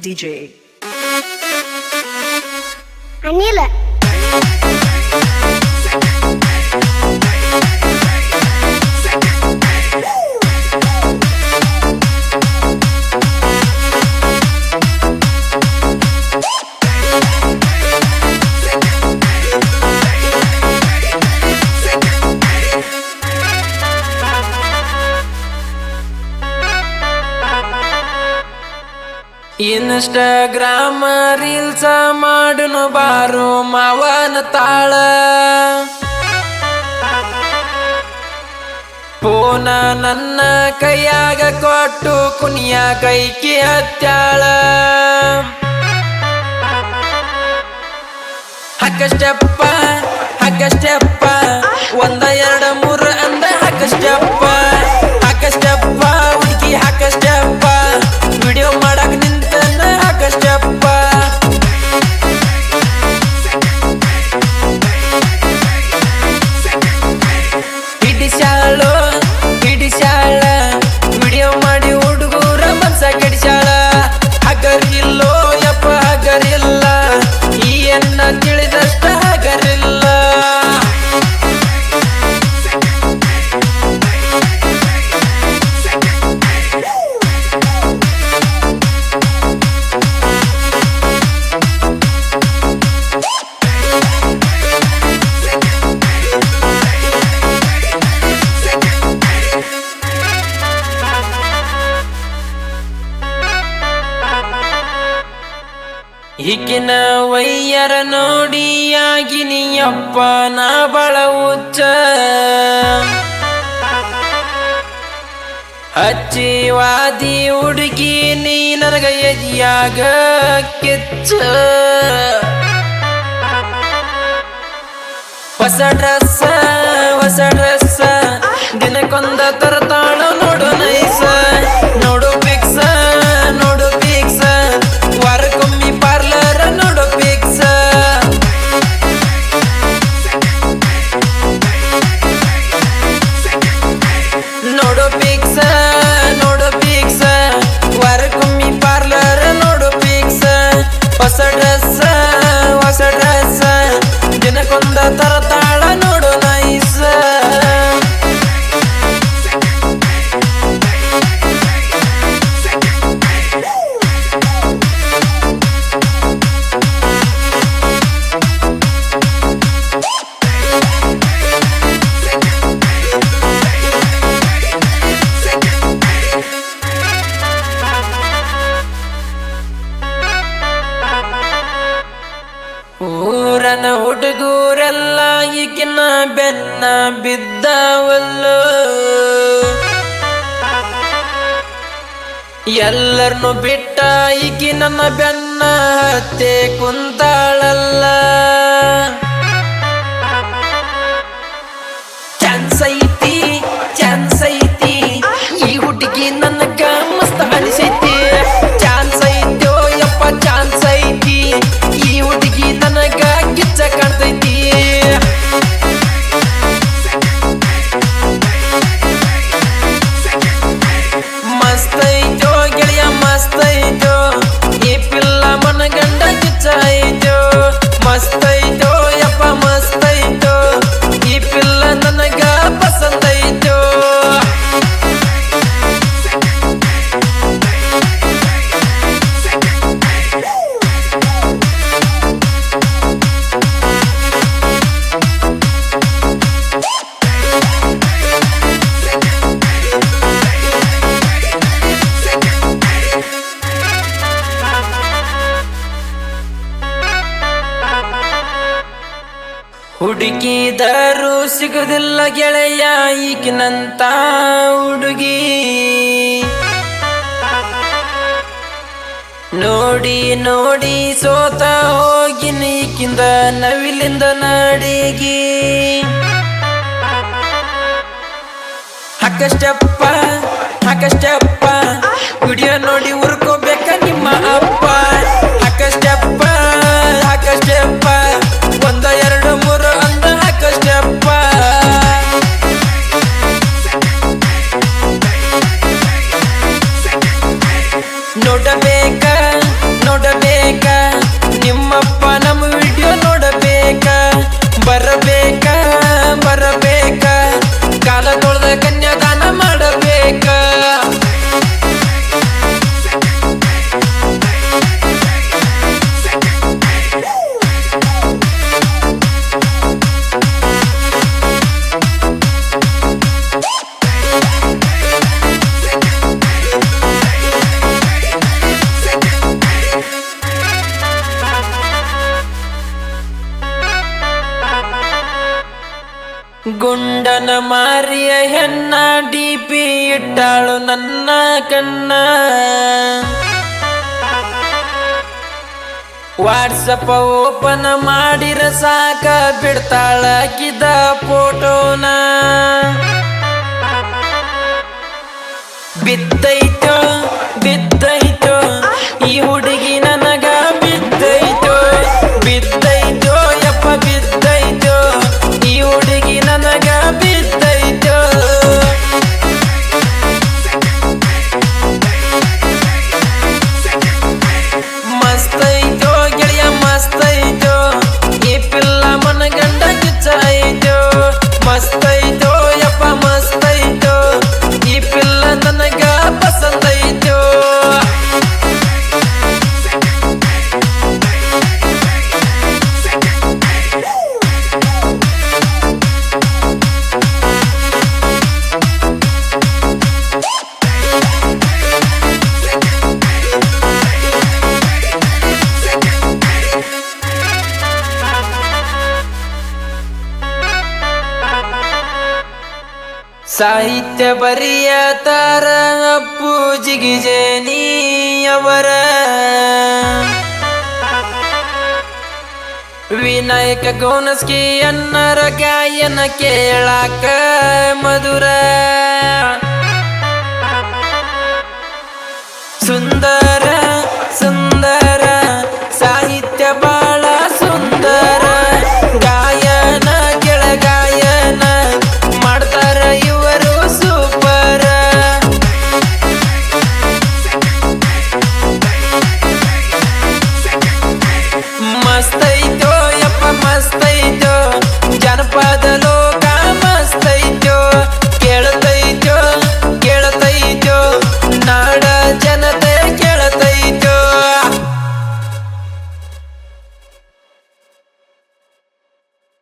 DJ. Anila. Instagram reels ಮಾಡುನು ಬಾರು ಮಾವನ ತಾಳ. ಪೋನ ನನ್ನ ಕೈಯಾಗ ಕೊಟ್ಟು ಕುನಿಯ ಕೈಕಿ ಹತ್ಯಾಳ. ಹಕ್ಕ ಸ್ಟೆಪ್ಪ ಒಂದ ಎರಡ ಮೂರ ಅಂದ ಹಕ್ಕ ಈಗಿನ ವೈಯರ ನೋಡಿ ಆಗಿನಿಯಪ್ಪ ನಾ ಬಳ ಉಚ್ಚ ಹಚ್ಚಿ. ವಾದಿ ಹುಡುಗಿ, ನೀ ನನಗ ಎದಿಯಾಗ ಕಿಚ್ಚ. ಹೊಸ ಡ್ರೆಸ್ ಹೊಸ ಡ್ರೆಸ್ ದಿನಕ್ಕೊಂದ ತರತಾಳ ಬೆನ್ನ ಬಿದ್ದವಲ್ಲು? ಎಲ್ಲರನ್ನು ಬಿಟ್ಟ ಈಗಿ ನನ್ನ ಬೆನ್ನ ಹತ್ತೆ ಕುಂತಾಳಲ್ಲ. ಹುಡುಕಿದರು ಸಿಗುದಿಲ್ಲ ಗೆಳೆಯ, ಈಗಿನಂತ ಹುಡುಗಿ. ನೋಡಿ ನೋಡಿ, ಸೋತ ಹೋಗಿ ನೀಕಿಂದ ನವಿಲಿಂದ ನಾಡಿಗಿ. ಹಕ್ಕ ಸ್ಟೆಪ್ಪ ವಿಡಿಯೋ ನೋಡಿ ಗುಂಡನ ಮಾರಿಯ ಹೆಣ್ಣ ಡಿಪಿ ಇಟ್ಟಾಳು ನನ್ನ ಕಣ್ಣ. ವಾಟ್ಸಪ್ ಓಪನ್ ಮಾಡಿರ ಸಾಕ ಬಿಡ್ತಾಳಾಕಿದ ಫೋಟೋನ. ಬಿದ್ದೈತೋ ಹುಡುಗಿ ಸಾಹಿತ್ಯ ಬರಿಯ ತಾರ ಅಪ್ಪು ಜಿಗಿಜೇನಿಯವರ. ವಿನಾಯಕ ಗೌನಸ್ಕಿ ಅನ್ನರ ಗಾಯನ ಕೇಳಾಕ ಮಧುರ. ಸುಂದರ